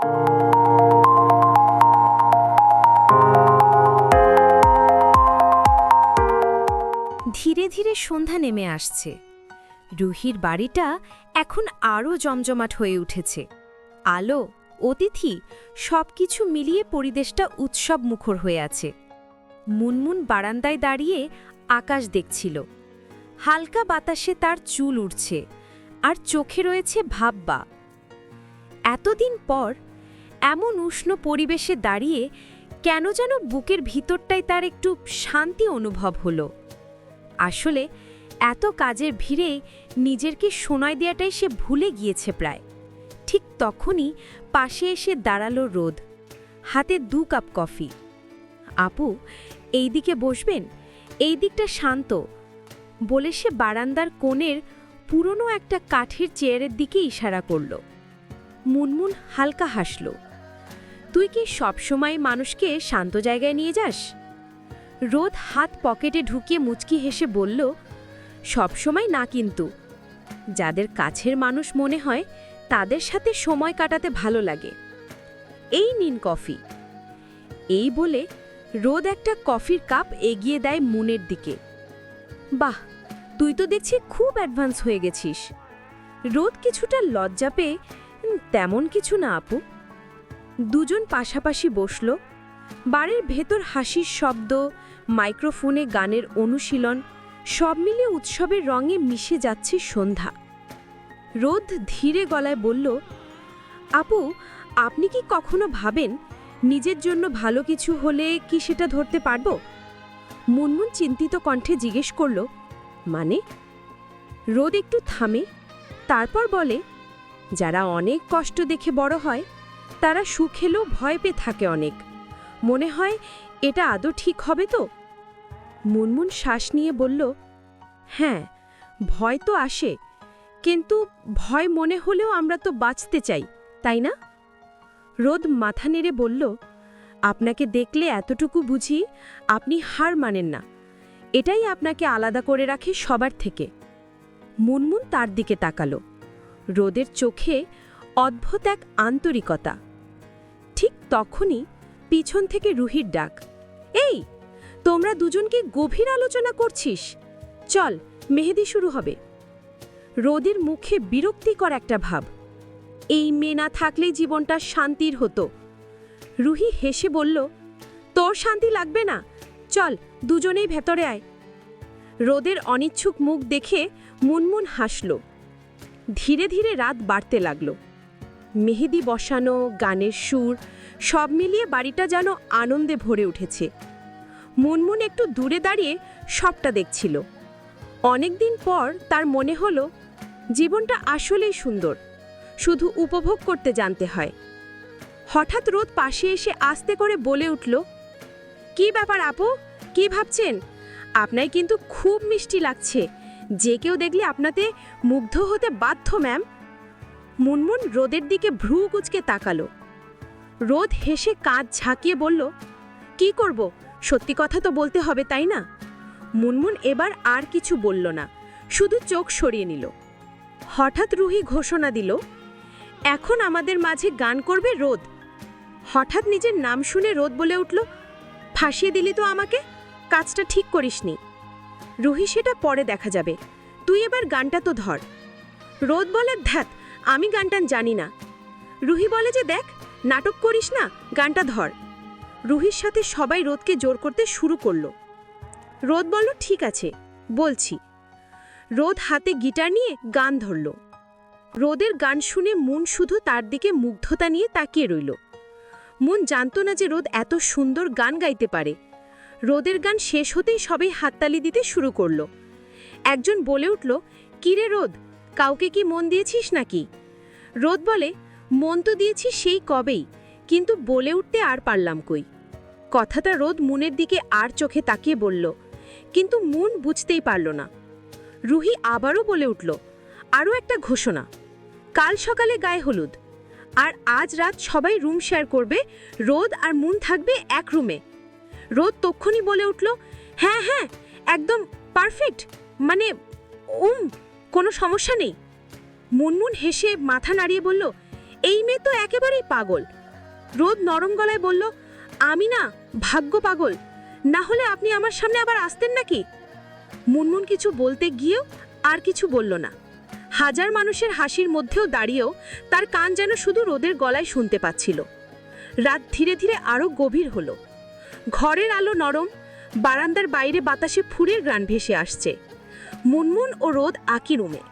ধীরে ধীরে সন্ধ্যা নেমে আসছে। রুহির বাড়িটা এখন আরও জমজমাট হয়ে উঠেছে। আলো, অতিথি, সবকিছু মিলিয়ে পরিবেশটা উৎসব মুখর হয়ে আছে। মুনমুন বারান্দায় দাঁড়িয়ে আকাশ দেখছিল। হালকা বাতাসে তার চুল উঠছে আর চোখে রয়েছে ভাববা। এতদিন পর এমন উষ্ণ পরিবেশে দাঁড়িয়ে কেন যেন বুকের ভিতরটায় তার একটু শান্তি অনুভব হলো। আসলে এত কাজের ভিড়ে নিজেরকে শোনায় দেওয়াটাই সে ভুলে গিয়েছে প্রায়। ঠিক তখনই পাশে এসে দাঁড়াল রোদ। হাতে দু কাপ কফি। আপু, এই দিকে বসবেন? এই দিকটা শান্ত। বলে সে বারান্দার কোণের পুরনো একটা কাঠের চেয়ারের দিকে ইশারা করল। মুনমুন হালকা হাসল। তুই কি সবসময় মানুষকে শান্ত জায়গায় নিয়ে যাস? রোদ হাত পকেটে ঢুকিয়ে মুচকি হেসে বলল সবসময় না কিন্তু। যাদের কাছের মানুষ মনে হয়, তাদের সাথে সময় কাটাতে ভালো লাগে। এই নিন কফি। এই বলে রোদ একটা কফির কাপ এগিয়ে দেয় মুনের দিকে। বাহ, তুই তো দেখছি খুব অ্যাডভান্স হয়ে গেছিস। রোদ কিছুটা লজ্জা পেয়ে তেমন কিছু না আপু। দুজন পাশাপাশি বসল। বাড়ির ভেতর হাসির শব্দ, মাইক্রোফোনে গানের অনুশীলন, সব মিলে উৎসবের রঙে মিশে যাচ্ছে সন্ধ্যা। রোদ ধীরে গলায় বলল, আপু, আপনি কি কখনো ভাবেন নিজের জন্য ভালো কিছু হলে কি সেটা ধরতে পারব? মুনমুন চিন্তিত কণ্ঠে জিজ্ঞেস করল মানে? রোদ একটু থামে, তারপর বলে, যারা অনেক কষ্ট দেখে বড় হয় তারা সুখ এলেও ভয় পেয়ে থাকে অনেক। মনে হয় এটা আদৌ ঠিক হবে তো? মুনমুন শ্বাস নিয়ে বলল হ্যাঁ ভয় তো আসে, কিন্তু ভয় মনে হলেও আমরা তো বাঁচতে চাই, তাই না? রোদ মাথা নেড়ে বলল, আপনাকে দেখলে এতটুকু বুঝি আপনি হার মানেন না। এটাই আপনাকে আলাদা করে রাখে সবার থেকে। মুনমুন তার দিকে তাকালো। রোদের চোখে অদ্ভুত এক আন্তরিকতা। তখনই পিছন থেকে রুহির ডাক, এই, তোমরা দুজনকে গভীর আলোচনা করছিস? চল, মেহেদি শুরু হবে। রোদের মুখে বিরক্তিকর একটা ভাব, এই মেয়ে না থাকলেই জীবনটা শান্তির হতো। রুহি হেসে বলল, তোর শান্তি লাগবে না, চল দুজনেই ভেতরে আয়। রোদের অনিচ্ছুক মুখ দেখে মুনমুন হাসল, ধীরে ধীরে রাত বাড়তে লাগল। মেহেদি বসানো, গানের সুর, সব মিলিয়ে বাড়িটা যেন আনন্দে ভরে উঠেছে। মুনমুন একটু দূরে দাঁড়িয়ে সবটা দেখছিল। অনেকদিন পর তার মনে হলো, জীবনটা আসলেই সুন্দর, শুধু উপভোগ করতে জানতে হয়। হঠাৎ রোদ পাশে এসে আস্তে করে বলে উঠল, কি ব্যাপার আপু? কি ভাবছেন? আপনায় কিন্তু খুব মিষ্টি লাগছে। যে কেউ দেখলে আপনাতে মুগ্ধ হতে বাধ্য, ম্যাম। মুনমুন রোদের দিকে ভ্রু কুচকে তাকালো। রোদ হেসে কাঁধ ঝাঁকিয়ে বলল, কি করব? সত্যি কথা তো বলতে হবে, তাই না? মুনমুন এবার আর কিছু বলল না, শুধু চোখ সরিয়ে নিল। হঠাৎ রুহি ঘোষণা দিল, এখন আমাদের মাঝে গান করবে রোদ। হঠাৎ নিজের নাম শুনে রোদ বলে উঠল, ফাঁসিয়ে দিলি তো আমাকে? কাজটা ঠিক করিসনি। রুহি সেটা পরে দেখা যাবে। তুই এবার গানটা তো ধর। রোদ বলে ধ্যাত আমি গানটা জানি না। রুহি বলে যে, দেখ, নাটক করিস না, গানটা ধর। রুহির সাথে সবাই রোদকে জোর করতে শুরু করল। রোদ বলল, ঠিক আছে, বলছি। রোদ হাতে গিটার নিয়ে গান ধরল। রোদের গান শুনে মুন শুধু তার দিকে মুগ্ধতা নিয়ে তাকিয়ে রইল। মুন জানত না যে রোদ এত সুন্দর গান গাইতে পারে। রোদের গান শেষ হতেই সবাই হাততালি দিতে শুরু করল। একজন বলে উঠল কিরে রোদ কাউকে কি মন দিয়েছিস নাকি? রোদ বলে, মন তো দিয়েছি সেই কবেই, কিন্তু বলে উঠতে আর পারলাম কই? কথাটা রোদ মুনের দিকে আর চোখে তাকিয়ে বলল, কিন্তু মুন বুঝতেই পারল না। রুহি আবারও বলে উঠল, আরও একটা ঘোষণা, কাল সকালে গায়ে হলুদ, আর আজ রাত সবাই রুম শেয়ার করবে, রোদ আর মুন থাকবে এক রুমে। রোদ তক্ষণই বলে উঠল হ্যাঁ হ্যাঁ একদম পারফেক্ট মানে উম কোনো সমস্যা নেই? মুনমুন হেসে মাথা নাড়িয়ে বলল, এই মেয়ে তো একেবারেই পাগল। রোদ নরম গলায় বলল, আমি না, ভাগ্য পাগল। না হলে আপনি আমার সামনে আবার আসতেন নাকি? মুনমুন কিছু বলতে গিয়েও আর কিছু বলল না। হাজার মানুষের হাসির মধ্যেও দাঁড়িয়েও তার কান যেন শুধু রোদের গলায় শুনতে পাচ্ছিল। রাত ধীরে ধীরে আরও গভীর হলো। ঘরের আলো নরম, বারান্দার বাইরে বাতাসে ফুরের গ্রান ভেসে আসছে। মুনমুন ও রোদ আকি রুমে।